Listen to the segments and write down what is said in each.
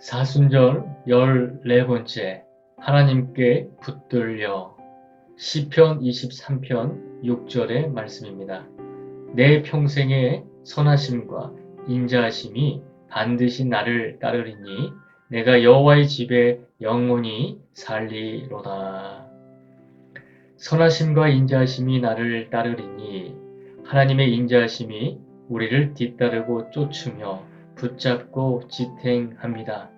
사순절 열네 번째 하나님께 붙들려 시편 23편 6절의 말씀입니다. 내 평생의 선하심과 인자하심이 반드시 나를 따르리니 내가 여호와의 집에 영원히 살리로다. 선하심과 인자하심이 나를 따르리니 하나님의 인자하심이 우리를 뒤따르고 쫓으며 붙잡고 지탱합니다.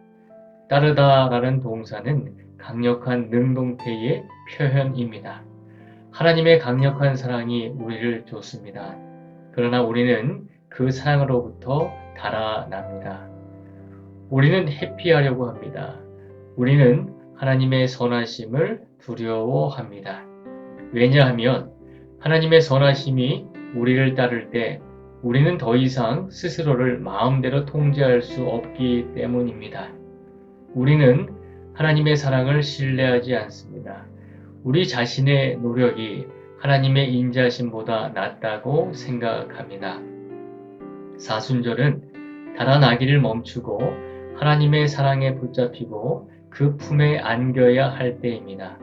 따르다라는 동사는 강력한 능동태의 표현입니다. 하나님의 강력한 사랑이 우리를 줬습니다. 그러나 우리는 그 사랑으로부터 달아납니다. 우리는 회피하려고 합니다. 우리는 하나님의 선하심을 두려워합니다. 왜냐하면 하나님의 선하심이 우리를 따를 때 우리는 더 이상 스스로를 마음대로 통제할 수 없기 때문입니다. 우리는 하나님의 사랑을 신뢰하지 않습니다. 우리 자신의 노력이 하나님의 인자심보다 낫다고 생각합니다. 사순절은 달아나기를 멈추고 하나님의 사랑에 붙잡히고 그 품에 안겨야 할 때입니다.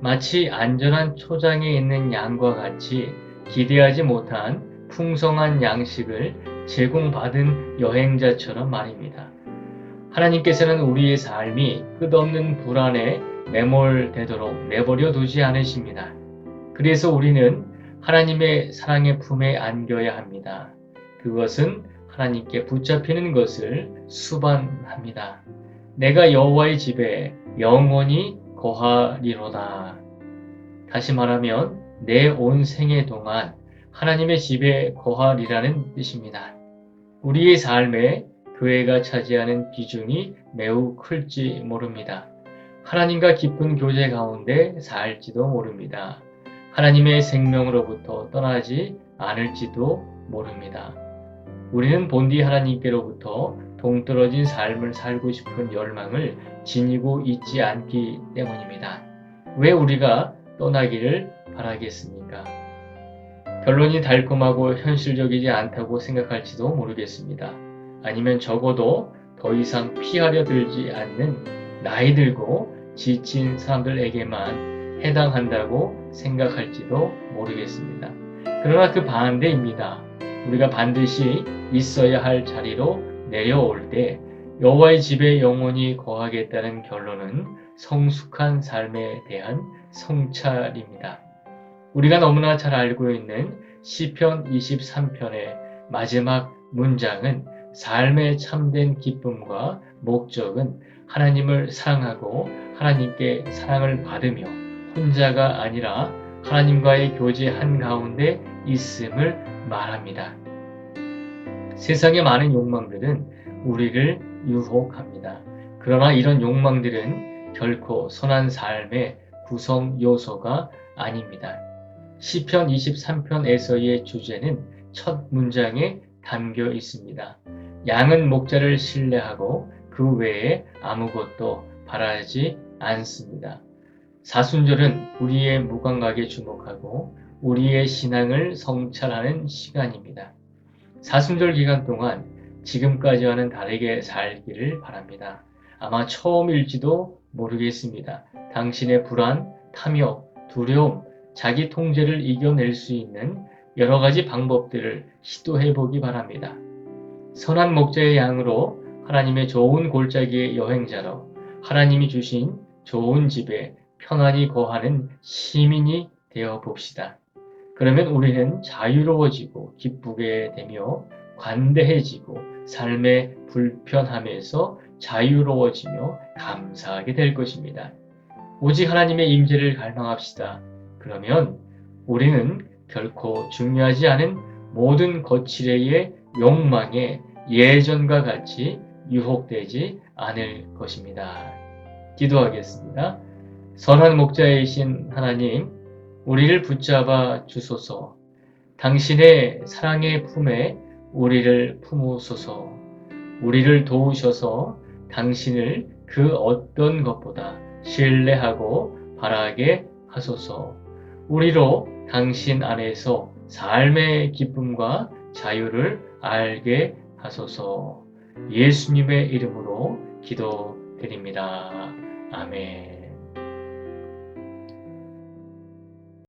마치 안전한 초장에 있는 양과 같이 기대하지 못한 풍성한 양식을 제공받은 여행자처럼 말입니다. 하나님께서는 우리의 삶이 끝없는 불안에 매몰되도록 내버려 두지 않으십니다. 그래서 우리는 하나님의 사랑의 품에 안겨야 합니다. 그것은 하나님께 붙잡히는 것을 수반합니다. 내가 여호와의 집에 영원히 거하리로다. 다시 말하면 내 온 생애 동안 하나님의 집에 거하리라는 뜻입니다. 우리의 삶에 교회가 차지하는 비중이 매우 클지 모릅니다. 하나님과 깊은 교제 가운데 살지도 모릅니다. 하나님의 생명으로부터 떠나지 않을지도 모릅니다. 우리는 본디 하나님께로부터 동떨어진 삶을 살고 싶은 열망을 지니고 있지 않기 때문입니다. 왜 우리가 떠나기를 바라겠습니까? 결론이 달콤하고 현실적이지 않다고 생각할지도 모르겠습니다. 아니면 적어도 더 이상 피하려 들지 않는 나이 들고 지친 사람들에게만 해당한다고 생각할지도 모르겠습니다. 그러나 그 반대입니다. 우리가 반드시 있어야 할 자리로 내려올 때 여호와의 집에 영원히 거하겠다는 결론은 성숙한 삶에 대한 성찰입니다. 우리가 너무나 잘 알고 있는 시편 23편의 마지막 문장은 삶의 참된 기쁨과 목적은 하나님을 사랑하고 하나님께 사랑을 받으며 혼자가 아니라 하나님과의 교제 한가운데 있음을 말합니다. 세상의 많은 욕망들은 우리를 유혹합니다. 그러나 이런 욕망들은 결코 선한 삶의 구성 요소가 아닙니다. 시편 23편에서의 주제는 첫 문장에 담겨 있습니다. 양은 목자를 신뢰하고 그 외에 아무것도 바라지 않습니다. 사순절은 우리의 무감각에 주목하고 우리의 신앙을 성찰하는 시간입니다. 사순절 기간 동안 지금까지와는 다르게 살기를 바랍니다. 아마 처음일지도 모르겠습니다. 당신의 불안, 탐욕, 두려움, 자기 통제를 이겨낼 수 있는 여러 가지 방법들을 시도해 보기 바랍니다. 선한 목자의 양으로 하나님의 좋은 골짜기의 여행자로 하나님이 주신 좋은 집에 편안히 거하는 시민이 되어 봅시다. 그러면 우리는 자유로워지고 기쁘게 되며 관대해지고 삶의 불편함에서 자유로워지며 감사하게 될 것입니다. 오직 하나님의 임재를 갈망합시다. 그러면 우리는 결코 중요하지 않은 모든 거칠의 욕망에 예전과 같이 유혹되지 않을 것입니다. 기도하겠습니다. 선한 목자이신 하나님, 우리를 붙잡아 주소서, 당신의 사랑의 품에 우리를 품으소서, 우리를 도우셔서 당신을 그 어떤 것보다 신뢰하고 바라게 하소서. 우리로 당신 안에서 삶의 기쁨과 자유를 알게 하소서 예수님의 이름으로 기도드립니다. 아멘.